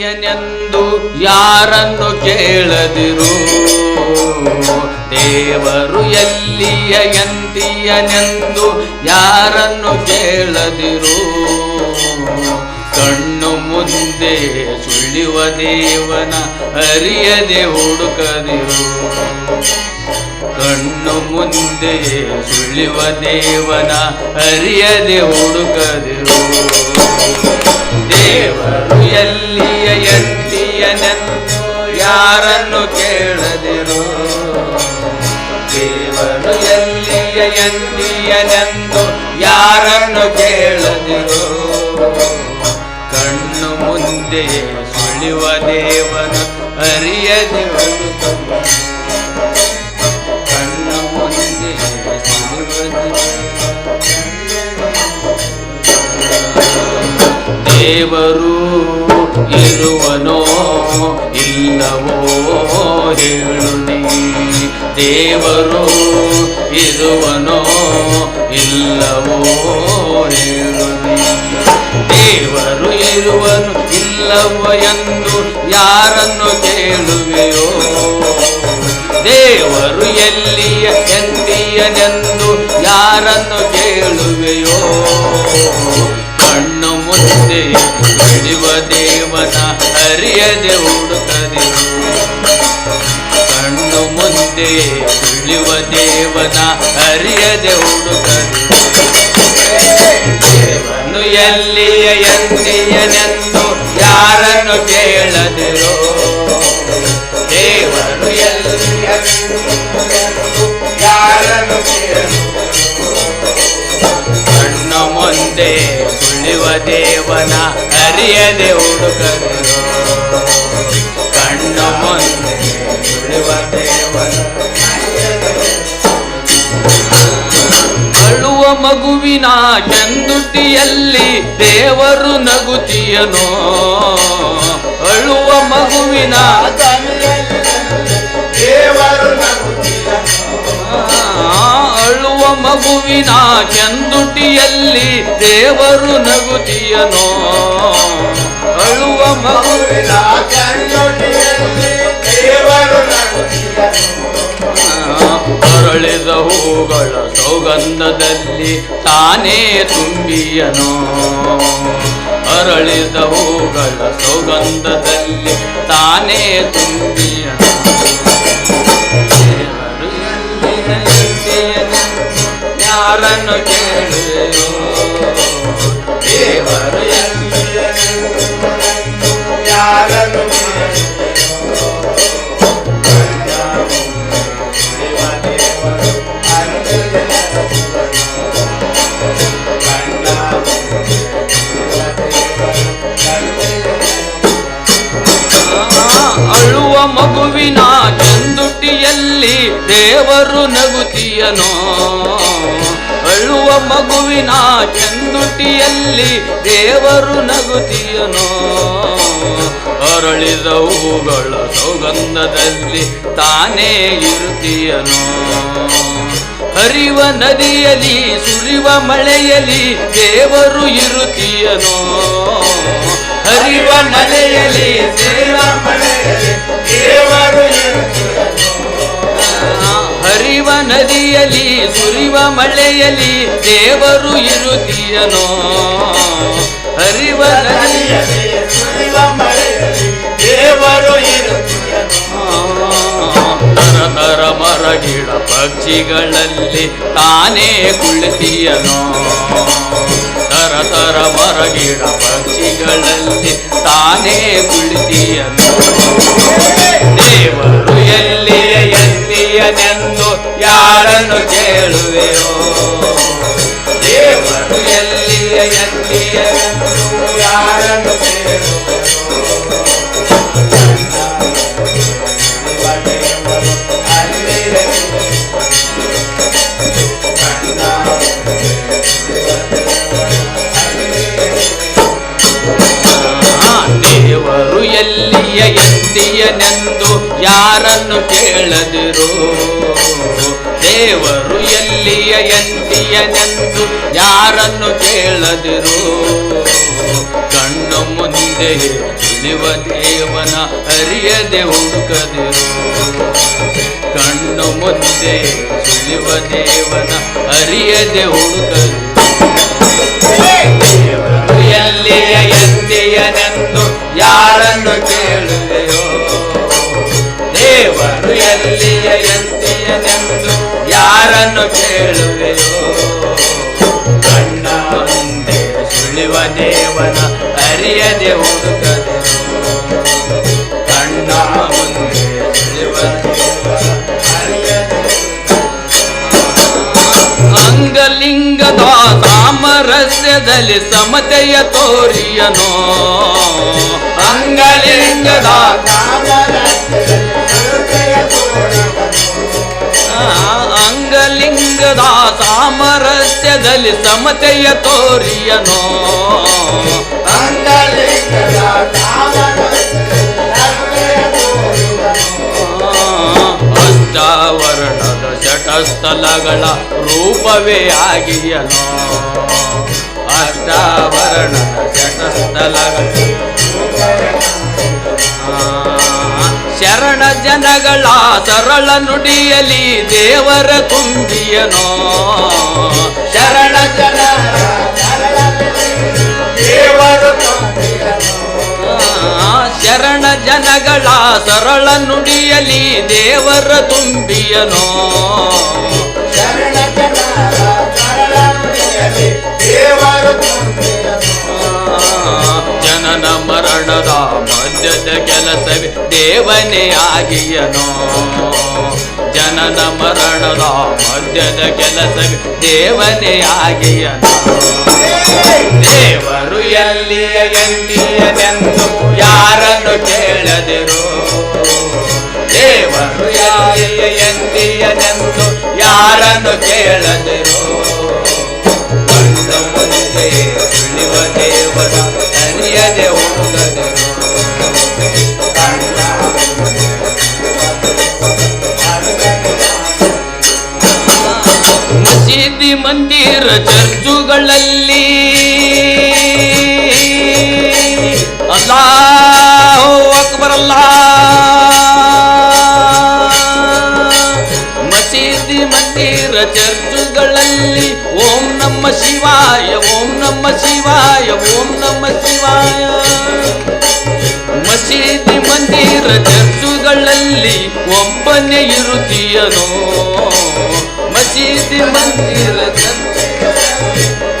ಎಂದಿಯನೆಂದು ಯಾರನ್ನು ಕೇಳದಿರು? ದೇವರು ಎಲ್ಲಿಯ ಎಂದಿಯನೆಂದು ಯಾರನ್ನು ಕೇಳದಿರು? ಕಣ್ಣು ಮುಂದೆ ಸುಳ್ಳುವ ದೇವನ ಅರಿಯದೆ ಹುಡುಕದಿರು. ಕಣ್ಣು ಮುಂದೆ ಸುಳಿವ ದೇವನ ಅರಿಯದೆ ಹುಡುಕದಿರು. ದೇವರು ಎಲ್ಲಿಯ ಎಲ್ಲಿಯನೆಂದು ಯಾರನ್ನು ಕೇಳದಿರು. ದೇವರು ಎಲ್ಲಿಯ ಎಲ್ಲಿಯನೆಂದು ಯಾರನ್ನು ಕೇಳದಿರು. ಕಣ್ಣು ಮುಂದೆ ಸುಳಿವ ದೇವನ ಅರಿಯದೆ ದೇವರು ಇರುವನೋ ಇಲ್ಲವೋ ಹೇಳು ದೇವರು ಇರುವನೋ ಇಲ್ಲವೋ ಹೇಳು ದೇವರು ಇರುವನು ಇಲ್ಲವೋ ಎಂದು ಯಾರನ್ನು ಕೇಳುವೆಯೋ? ದೇವರು ಎಲ್ಲಿಯ ಎಂದಿಯನೆಂದು ಯಾರನ್ನು ಕೇಳುವೆಯೋ? ಬೆಳೆಯುವ ದೇವನ ಅರಿಯದೆ ಹುಡುಕದಿರು ಕಣ್ಣು ಮುಂದೆ ತಿಳಿವ ದೇವನ ಅರಿಯದೆ ಹುಡುಕದಿರು ದೇವನು ಎಲ್ಲಿಯ ಎಂದಿಯನೆಂದು ಯಾರನ್ನು ಕೇಳದಿರೋ ದೇವನ ಅರಿಯದೆ ಹುಡುಗರು. ಕಣ್ಣು ಮುಂದೆ ದೇವನ ಅಳುವ ಮಗುವಿನ ಚಂದುಟಿಯಲ್ಲಿ ದೇವರು ನಗುತಿಯನೋ. ಅಳುವ ಮಗುವಿನ ಮಗುವಿನ ಚಂದುಟಿಯಲ್ಲಿ ದೇವರು ನಗುತಿಯನೋ? ಅಳುವ ಮಗು ಮಗುವಿನ ಕೆಂದುಟಿಯಲ್ಲಿ ದೇವರು ಅರಳಿದ ಹೂಗಳ ಸೌಗಂಧದಲ್ಲಿ ತಾನೇ ತುಂಬಿಯನೋ? ಅರಳಿದ ಹೂಗಳ ಸೌಗಂಧದಲ್ಲಿ ತಾನೇ ತುಂಬಿಯನೋ? ಮಗುವಿನ ಚಂದುಟಿಯಲ್ಲಿ ದೇವರು ನಗುತಿಯನೋ ಅಳುವ ಮಗುವಿನ ಚಂದುಟಿಯಲ್ಲಿ ದೇವರು ನಗುತಿಯನೋ? ಅರಳಿದ ಹೂಗಳ ಸೌಗಂಧದಲ್ಲಿ ತಾನೇ ಇರುತ್ತೀಯನೋ ಹರಿವ ನದಿಯಲಿ ಸುರಿವ ಮಳೆಯಲಿ ದೇವರು ಇರುತ್ತೀಯನೋ ಹರಿವ ಮಳೆಯಲ್ಲಿ ದೇವ ಮಳೆಯಲ್ಲಿ ಹರಿವ ನದಿಯಲ್ಲಿ, ಸುರಿವ ಮಳೆಯಲಿ ದೇವರು ಇರುತ್ತೀಯನೋ? ಹರಿವ ನದಿಯಲಿ ಸುರಿವ ಮಳೆಯಲ್ಲಿ ದೇವರು ತರ ಮರ ಗಿಡ ಪಕ್ಷಿಗಳಲ್ಲಿ ತಾನೇ ಕುಳಿತೀಯನೋ? ತರ ತರ ಗಿಡ ಪಕ್ಷಿಗಳಲ್ಲಿ ತಾನೇ ಕುಳಿತೀಯನೋ? ದೇವರು ಯಾರನ್ನು ಕೇಳದಿರು? ದೇವರು ಎಲ್ಲಿಯ ಎಂದಿಯನೆಂದು ಯಾರನ್ನು ಕೇಳದಿರು? ಕಣ್ಣು ಮುಂದೆ ಸುಳಿವ ದೇವನ ಅರಿಯದೆ ಹುಡುಕದಿರು? ಕಣ್ಣು ಮುಂದೆ ಸುಳಿವ ದೇವನ ಅರಿಯದೆ ಹುಡುಕದಿರು? ದೇವರು ಎಲ್ಲಿಯ ಅಂಗಲಿಂಗದ ಸಾಮರಸ್ಯದಲ್ಲಿ ಸಮತೆಯ ತೋರಿಯನೋ? ಅಂಗಲಿಂಗದ ಅಂಗಲಿಂಗದ ಸಾಮರಸ್ಯದಲ್ಲಿ ಸಮತೆಯ ತೋರಿಯನೋ? ಅಷ್ಟಾವರಣದ ಶಟಸ್ಥಲಗಳ ರೂಪವೇ ಆಗಿಯನೋ? ಅಷ್ಟಾವರಣದ ಶಟಸ್ಥಲಗಳ ಶರಣ ಜನಗಳ ಸರಳ ನುಡಿಯಲಿ ದೇವರ ತುಂಬಿಯನೋ. ಶರಣ ಜನ ದೇವರ ಶರಣ ಜನಗಳ ಸರಳ ನುಡಿಯಲಿ ದೇವರ ತುಂಬಿಯನೋ. ಶರಣ ಜನರ ಸರಳ ನುಡಿಯಲಿ ದೇವರು ತುಂಬಿದನು. ಜನನ ಮರಣದ ಮಧ್ಯದ ಕೆಲಸವೇ ದೇವನೇ ಆಗಿಯನೋ? ಜನನ ಮರಣದ ಮಧ್ಯದ ಕೆಲಸ ದೇವನೇ ಆಗಿಯನೋ? ದೇವರು ಎಲ್ಲಿಯ ಎಂದಿಯನೆಂದು ಯಾರನ್ನು ಕೇಳದಿರು? ದೇವರು ಎಲ್ಲಿಯ ಎಂದಿಯನೆಂದು ಯಾರನ್ನು ಕೇಳದಿರು? ಮಂದಿರ ಚರ್ಚುಗಳಲ್ಲಿ. ಅಲ್ಲ ಅಕ್ಬರ್ ಅಲ್ಲಾ ಮಸೀದಿ ಮಂದಿರ ಚರ್ಚುಗಳಲ್ಲಿ, ಓಂ ನಮ್ಮ ಶಿವಾಯ, ಓಂ ನಮ್ಮ ಶಿವಾಯ, ಓಂ ನಮ್ಮ ಶಿವಾಯ. ಮಸೀದಿ ಮಂದಿರ ಚರ್ಚುಗಳಲ್ಲಿ ಒಬ್ಬನೇ ಇರುತ್ತೀಯನೋ ಮಸೀದಿ ಮಂದಿರ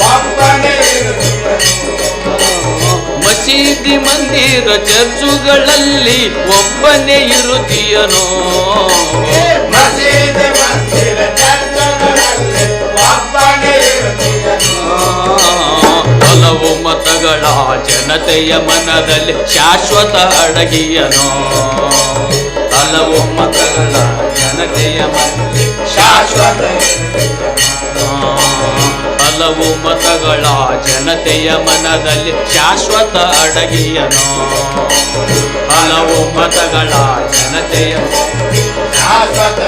ಒಬ್ಬನೇ ಇರುತ್ತಿದ್ದನು. ಮಸೀದಿ ಮಂದಿರ ಚರ್ಚುಗಳಲ್ಲಿ ಒಬ್ಬನೇ ಇರುತ್ತೀಯನೋ ಮಸೀದಿ ಮಂದಿರ ಚರ್ಚಗಳಲ್ಲಿ ಒಬ್ಬನೇ ಇರುತ್ತಿದ್ದನು. ಹಲವು ಮತಗಳ ಜನತೆಯ ಮನದಲ್ಲಿ ಶಾಶ್ವತ ಅಡಗಿಯನೋ ಹಲವು ಮತಗಳ ಜನತೆಯ ಮನದಲ್ಲಿ ಶಾಶ್ವತ. ಹಲವು ಮತಗಳ ಜನತೆಯ ಮನದಲ್ಲಿ ಶಾಶ್ವತ ಅಡಗಿಯನು ಹಲವು ಮತಗಳ ಜನತೆಯ ಶಾಶ್ವತ.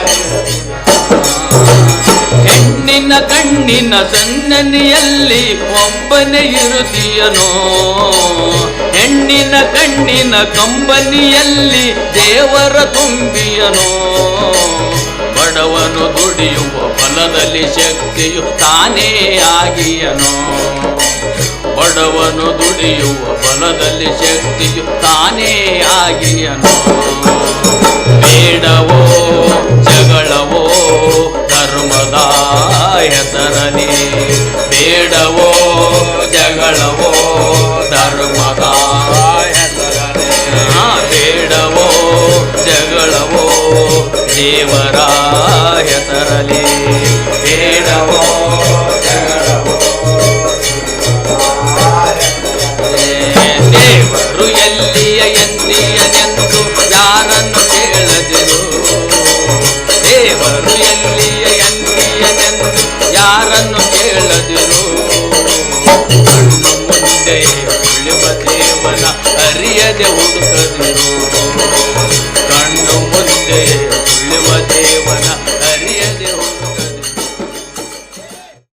ಹೆಣ್ಣಿನ ಕಣ್ಣಿನ ಸನ್ನನಿಯಲ್ಲಿ ಒಬ್ಬನೇ ಇರುತ್ತೀಯನೋ ಹೆಣ್ಣಿನ ಕಣ್ಣಿನ ಕಂಬನಿಯಲ್ಲಿ ದೇವರ ತುಂಬಿಯನೋ ಬಡವನು ದುಡಿಯುವ ಫಲದಲ್ಲಿ ಶಕ್ತಿಯು ತಾನೇ ಆಗಿಯನು. ಬಡವನು ದುಡಿಯುವ ಫಲದಲ್ಲಿ ಶಕ್ತಿಯು ದೇವರಾಯ ತರಲಿ. ದೇವರು ಎಲ್ಲಿಯ ಯಾರನ್ನು ಕೇಳದೆ ದೇವರು ಎಲ್ಲಿ